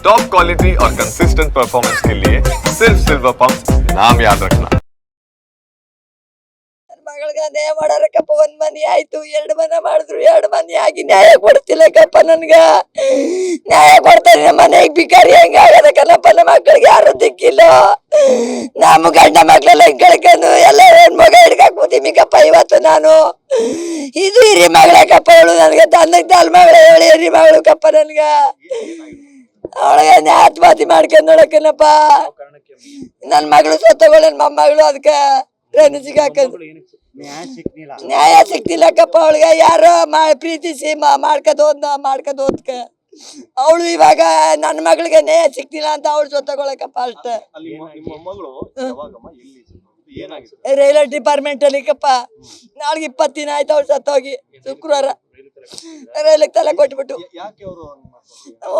Top quality और consistent performance के लिए सिर्फ सिल्वर पंप नाम याद रखना ನನ್ ಮಗಳಿಗೆ ನ್ಯಾಯ ಮಾಡಾರಕ್ಕಪ್ಪ ಒಂದ್ ಮನಿ ಆಯ್ತು ಎರಡ್ ಮನೆ ಮಾಡಿದ್ರು ಎರಡ್ ಮನಿ ಆಗಿ ನ್ಯಾಯ ಕೊಡ್ತಿಲ್ಲಕ್ಕಪ್ಪ ನನ್ಗ ನ್ಯಾಯ ಕೊಡ್ತಾರೆ ನಮ್ಮ ಮನೆಗ್ ಬಿಕಾರಿ ಹೆಂಗ ಆಗದಕ್ಕಲ್ಲಪ್ಪ ನಮ್ಮ ಮಕ್ಕಳಿಗೆ ಯಾರು ದಿಕ್ಕಿಲ್ಲ ನಮ್ಮ ಗಂಡ ಮಕ್ಳೆಲ್ಲ ಹಿಂಗ್ ಕಳ್ಕೊಂಡು ಎಲ್ಲ ಹೆಣ್ ಮಗ ಹಿಡ್ಕಾಕ್ ಕೂತಿಮಿಕಪ್ಪ ಇವತ್ತು ನಾನು ಇದು ಹಿರಿ ಮಗಳಕ್ಕಪ್ಪ ಅವಳು ನನ್ಗೆ ತಂದಕ್ ತಾಲ್ ಮಗಳ ಹೇಳಿ ಹಿರಿ ಮಗಳು ಕಪ್ಪ ನನ್ಗ ಅವಳಿಗೆ ಆತ್ಮಹತ್ಯೆ ಮಾಡ್ಕೊಂಡ್ ನೋಡಕ್ಕನಪ್ಪ? ನನ್ನ ಮಗಳು ಸತ್ತಗಳು ನನ್ ಮೊಮ್ಮಗಳು ಅದಕ್ಕೆ ಹಾಕಂದ್ ನ್ಯಾಯ ಸಿಕ್ತಿಲ್ಲ ನ್ಯಾಯ ಸಿಕ್ತಿಲ್ಲಕ್ಕಪ್ಪ ಅವಳಿಗೆ. ಯಾರೋ ಮಾ ಪ್ರೀತಿಸಿ ಮಾ ಮಾಡ್ಕದ್ ಹೋದ್ನ ಮಾಡ್ಕದ್ ಹೋದ್ಕ. ಅವಳು ಇವಾಗ ನನ್ನ ಮಗಳಿಗೆ ನ್ಯಾಯ ಸಿಕ್ತಿಲ್ಲ ಅಂತ ಅವಳು ಸತ್ತಗೊಳಕಪ್ಪ ಅಷ್ಟ. ಅಲ್ಲಿ ನಿಮ್ಮ ಮೊಮ್ಮಗಳು ಯಾವಾಗಮ್ಮ ಎಲ್ಲಿ ಇದು ಏನಾಗಿದೆ? ರೈಲ್ವೆ ಡಿಪಾರ್ಟ್ಮೆಂಟ್ ಅಲ್ಲಿ ಕಪ್ಪ ನಾಳೆಗೆ ಇಪ್ಪತ್ತು ದಿನ ಆಯ್ತು ಅವಳು ಸತ್ತೋಗಿ. ಶುಕ್ರವಾರ. ರೈಲಿಗೆ ತಲೆ ಕೊಟ್ಬಿಟ್ಟು.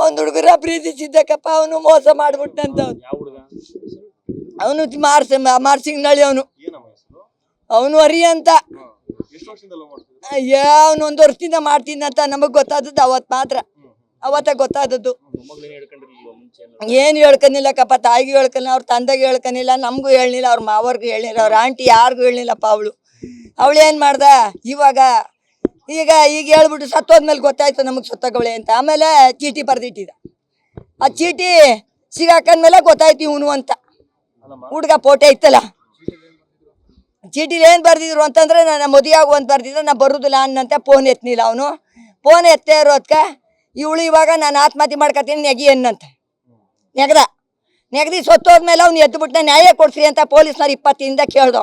ಒಂದ್ ಹುಡುಗರ ಪ್ರೀತಿಸಿದ್ದಕ್ಕಪ್ಪ ಅವನು ಮೋಸ ಮಾಡ್ಬಿಟ್ಟಂತ ಅವನು. ಮಾರ್ಸ ಮಾರ್ಸಿಂಗ್ನಳ್ಳಿ ಅವನು. ಏನಮ್ಮ ಹೆಸರು? ಅವನು ಹರಿ ಅಂತ. ಅವನು ಒಂದು ವರ್ಷದಿಂದ ಮಾಡ್ತೀನಿ ಅಂತ ನಮಗ್ ಗೊತ್ತಾದದ್ದು ಅವತ್ ಮಾತ್ರ. ಅವತ್ತ ಗೊತ್ತಾದದ್ದು. ಏನು ಹೇಳ್ಕನಿಲ್ಲಕ್ಕಪ್ಪ ತಾಯಿಗೂ ಹೇಳ್ಕನಿಲ್ಲ ಅವ್ರ ತಂದೆಗೆ ಹೇಳ್ಕನಿಲ್ಲ ನಮಗೂ ಹೇಳಿಲ್ಲ ಅವ್ರ ಮಾವರ್ಗೂ ಹೇಳಿಲ್ಲ ಅವ್ರ ಆಂಟಿ ಯಾರಿಗೂ ಹೇಳಿಲ್ಲಪ್ಪ ಅವಳು. ಅವಳು ಏನು ಮಾಡ್ದ? ಇವಾಗ ಈಗ ಈಗ ಹೇಳ್ಬಿಟ್ಟು ಸತ್ತೋದ್ಮೇಲೆ ಗೊತ್ತಾಯ್ತು ನಮಗೆ ಸತ್ತಕವಳೆ ಅಂತ. ಆಮೇಲೆ ಚೀಟಿ ಬರೆದಿಟ್ಟಿದ ಆ ಚೀಟಿ ಸಿಗಾಕಂದ್ಮೇಲೆ ಗೊತ್ತಾಯ್ತು ಇವನು ಅಂತ. ಹುಡ್ಗ ಫೋಟೋ ಇತ್ತಲ್ಲ. ಚೀಟಿಲಿ ಏನು ಬರ್ದಿದ್ರು ಅಂತಂದ್ರೆ ನಾನು ಮದುವೆ ಆಗು ಅಂತ ಬರ್ದಿದ್ರೆ ನಾನು ಬರುದಿಲ್ಲ ಅನ್ನಂತೆ ಫೋನ್ ಎತ್ತನಿಲ್ಲ ಅವನು. ಫೋನ್ ಎತ್ತೇ ಇರೋದ್ಕ ಇವಳು ಇವಾಗ ನಾನು ಆತ್ಮಹತ್ಯೆ ಮಾಡ್ಕೊತೀನಿ ನೆಗಿ ಅನ್ನಂತೆ. ನೆಗದ. ನೆಗದಿ ಸೊತ್ತೋದ್ಮೇಲೆ ಅವ್ನು ಎದ್ದು ಬಿಟ್ಟು ನ್ಯಾಯ ಕೊಡ್ಸ್ರಿ ಅಂತ ಪೊಲೀಸ್ನವ್ರು ಇಪ್ಪತ್ತಿಂದ ಕೇಳ್ದು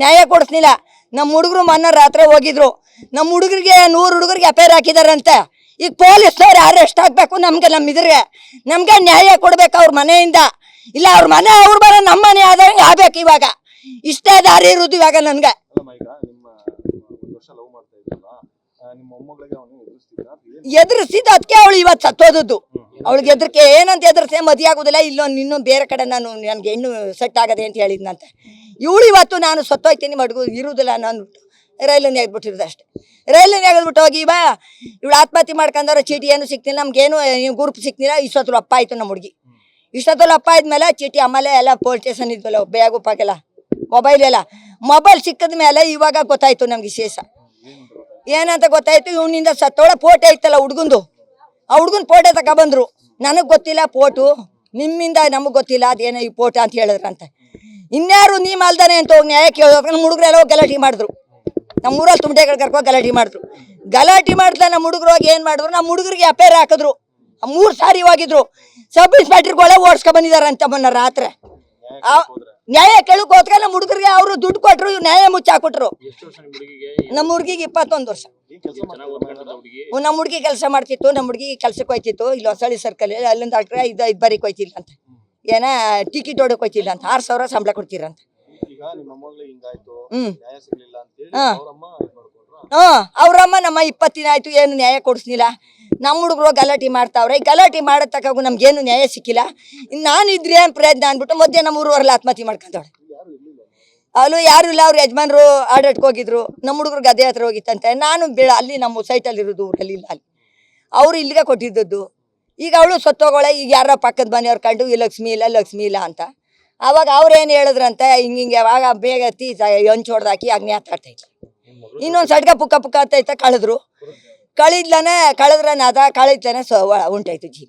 ನ್ಯಾಯ ಕೊಡಿಸ್ಲಿಲ್ಲ ನಮ್ಮ ಹುಡುಗರು ಮೊನ್ನೆ ರಾತ್ರಿ ಹೋಗಿದ್ರು. ನಮ್ಮ ಹುಡುಗರಿಗೆ ನೂರು ಹುಡುಗರಿಗೆ ಅಪೇರ್ ಹಾಕಿದಾರಂತೆ. ಈಗ ಪೊಲೀಸ್ನವ್ರು ಅರೆಸ್ಟ್ ಆಗಬೇಕು ನಮಗೆ ನಮ್ಮ ಇದ್ರಿಗೆ? ನಮಗೆ ನ್ಯಾಯ ಕೊಡ್ಬೇಕು ಅವ್ರ ಮನೆಯಿಂದ. ಇಲ್ಲ ಅವ್ರ ಮನೆ ಅವ್ರ ಮನೆ ನಮ್ಮ ಮನೆ ಆದಂಗೆ ಆಗ್ಬೇಕು ಇವಾಗ. ಇಷ್ಟೇ ದಾರಿ ಇರೋದು ಇವಾಗ ನನಗೆ. ಎದುರಿಸಿದ ಅದಕ್ಕೆ ಅವಳು ಇವತ್ತು ಸತ್ತೋದದ್ದು. ಅವಳಿಗೆ ಎದ್ರಿಕೆ ಏನಂತ ಎದುರಿಸೇ ಮದುವೆ ಆಗೋದಿಲ್ಲ ಇಲ್ಲೊಂದು ಇನ್ನೊಂದು ಬೇರೆ ಕಡೆ ನಾನು ನನಗೆ ಹೆಣ್ಣು ಸೆಟ್ ಆಗದೆ ಅಂತ ಹೇಳಿದ್ನಂತೆ. ಇವಳು ಇವತ್ತು ನಾನು ಸತ್ತೋಯ್ತೀನಿ ಮಡ್ಗು ಇರುವುದಿಲ್ಲ ನಾನು. ರೈಲನ್ನು ಎಗ್ಬಿಟ್ಟಿರೋದು ಅಷ್ಟೇ. ರೈಲನ್ನು ಎಗೆದ್ಬಿಟ್ಟು ಹೋಗಿ ಬಾ, ಇವಳು ಆತ್ಮಹತ್ಯೆ ಮಾಡ್ಕೊಂಡ್ರೆ ಚೀಟಿ ಏನು ಸಿಕ್ತಿಲ್ಲ, ನಮ್ಗೇನು ಗುರುಪ್ ಸಿಕ್ತಿಲ್ಲ ಇಷ್ಟೊತ್ತಲು ಅಪ್ಪ ಆಯಿತು ನಮ್ಮ ಹುಡುಗಿ. ಇಷ್ಟೊತ್ತಲು ಅಪ್ಪ ಆದ್ಮೇಲೆ ಚೀಟಿ ಆಮೇಲೆ ಎಲ್ಲ ಪೊಲೀಸ್ ಸ್ಟೇಷನ್ ಇದ್ವಲ್ಲ ಬ್ಯಾಗು ಪಾಕೆಲ್ಲ ಮೊಬೈಲ್ ಎಲ್ಲ. ಮೊಬೈಲ್ ಸಿಕ್ಕದ ಮೇಲೆ ಇವಾಗ ಗೊತ್ತಾಯ್ತು ನಮ್ಗೆ ವಿಶೇಷ ಏನಂತ ಗೊತ್ತಾಯ್ತು, ಇವನಿಂದ ಸತ್ತೋಳ ಫೋಟೋ ಆಯ್ತಲ್ಲ ಹುಡ್ಗಂದು. ಆ ಹುಡ್ಗನ್ ಫೋಟೋ ತಗೊಬಂದ್ರು ನನಗೆ ಗೊತ್ತಿಲ್ಲ ಫೋಟೋ ನಿಮ್ಮಿಂದ ನಮಗೆ ಗೊತ್ತಿಲ್ಲ, ಅದೇನೋ ಈ ಫೋಟೋ ಅಂತ ಹೇಳಿದ್ರಂತೆ. ಇನ್ಯಾರು ನೀ ಮಲ್ದಾನೆ ಅಂತ ಹೋಗಿ ನ್ಯಾಯ ಕೇಳೋದು ನಮ್ಮ ಹುಡುಗರೆಲ್ಲ ಹೋಗಿ ಗಲಾಟೆ ಮಾಡಿದ್ರು. ನಮ್ಮ ಊರಲ್ಲಿ ತುಂಬಿಡೆಗಳು ಕರ್ಕೊಂಡು ಗಲಾಟೆ ಮಾಡಿದ್ರು. ಗಲಾಟೆ ಮಾಡಿದ್ಲ ನಮ್ಮ ಹುಡುಗರು ಹೋಗಿ ಏನು ಮಾಡಿದ್ರು? ನಮ್ಮ ಹುಡುಗರಿಗೆ ಅಪೇರ್ ಹಾಕಿದ್ರು. ಮೂರು ಸಾರಿ ಹೋಗಿದ್ರು. ಸಬ್ ಇನ್ಸ್ಪೆಕ್ಟರ್ಗಳೇ ಓಡಿಸ್ಕೊ ಅಂತ ಮೊನ್ನೆ ರಾತ್ರಿ. ನ್ಯಾಯ ಕೇಳಕ್ ಹೋದ್ಕ ನಮ್ಮ ಹುಡುಗರಿಗೆ ಅವರು ದುಡ್ಡು ಕೊಟ್ರು, ಇವ್ರು ನ್ಯಾಯ ವರ್ಷ ನಿಮ್ಮ ಹುಡುಗಿಗೆ ಇಪ್ಪತ್ತೊಂದು ವರ್ಷ. ನಮ್ಮ ಹುಡುಗಿ ಕೆಲಸ ಮಾಡ್ತಿತ್ತು ನಮ್ಮ ಹುಡುಗಿ ಕೆಲ್ಸಕ್ಕೆ ಹೋಯ್ತಿತ್ತು. ಇಲ್ಲಿ ಹೊಸಳ್ಳಿ ಸರ್ಕಲ್ ಅಲ್ಲಿಂದ ಅಟ್ರೆ ಇದು ಇದು ಬರೀಕ್ ಹೋಯ್ತಿಲ್ಲ ಅಂತ ಏನ, ಟಿಕೆಟ್ ಹೊಡಕ್ ಹೋಯ್ತಿಲ್ಲ ಅಂತ ಆರು ಸಾವಿರ ಸಂಬಳ ಕೊಡ್ತೀರಂತ. ಅವರಮ್ಮ ನಮ್ಮ ಇಪ್ಪತ್ತು ದಿನ ಆಯ್ತು ಏನು ನ್ಯಾಯ ಕೊಡಿಸ್ಲಿಲ್ಲ. ನಮ್ಮ ಹುಡುಗರು ಗಲಾಟೆ ಮಾಡ್ತಾವ್ರೆ ಗಲಾಟೆ ಮಾಡೋ ತಕಾಗು ನಮ್ಗೇನು ನ್ಯಾಯ ಸಿಕ್ಕಿಲ್ಲ. ಇನ್ನು ನಾನು ಇದ್ರೆ ಏನು ಪ್ರಯತ್ನ ಅಂದ್ಬಿಟ್ಟು ಮಧ್ಯೆ ನಮ್ಮ ಊರವರೆಲ್ಲ ಆತ್ಮಹತ್ಯೆ ಮಾಡ್ಕೊಂಡವಳೆ. ಅಲ್ಲೂ ಯಾರು ಇಲ್ಲ ಅವ್ರ ಯಜಮಾನ್ರು ಆಡಟ್ಗೆ ಹೋಗಿದ್ರು. ನಮ್ಮ ಹುಡುಗರು ಗದ್ದೆ ಹತ್ರ ಹೋಗಿತ್ತಂತೆ. ನಾನು ಬೀಳ ಅಲ್ಲಿ ನಮ್ಮ ಸೈಟಲ್ಲಿ ಇರೋದು ಊರಲ್ಲಿ ಇಲ್ಲ ಅಲ್ಲಿ. ಅವ್ರು ಇಲ್ಲಿಗೆ ಕೊಟ್ಟಿದ್ದದ್ದು. ಈಗ ಅವಳು ಸತ್ತೋಗೋಳೆ ಈಗ ಯಾರೋ ಪಕ್ಕದ ಮನೆಯವ್ರು ಕಂಡು ಈ ಲಕ್ಷ್ಮಿ ಇಲ್ಲ ಲಕ್ಷ್ಮಿ ಇಲ್ಲ ಅಂತ. ಅವಾಗ ಅವ್ರೇನು ಹೇಳಿದ್ರಂತೆ, ಹಿಂಗೆ ಹಿಂಗೆ ಅವಾಗ ಬೇಗ ತೀ ಹೊಂಚು ಹೊಡೆದಾಕಿ ಅಗ್ನಿ ಹತ್ತಾಡ್ತಾ ಇನ್ನೊಂದು ಸಡ್ಗ ಪುಕ್ಕ ಪುಕ್ಕ ಅಂತ ಕಳೆದ್ರು. ಕಳಿದ್ಲೇ ಕಳೆದ್ರೆ ಅದ ಕಳಿದ್ಲೇ ಸೊ ಉಂಟಾಯ್ತು ಜೀವ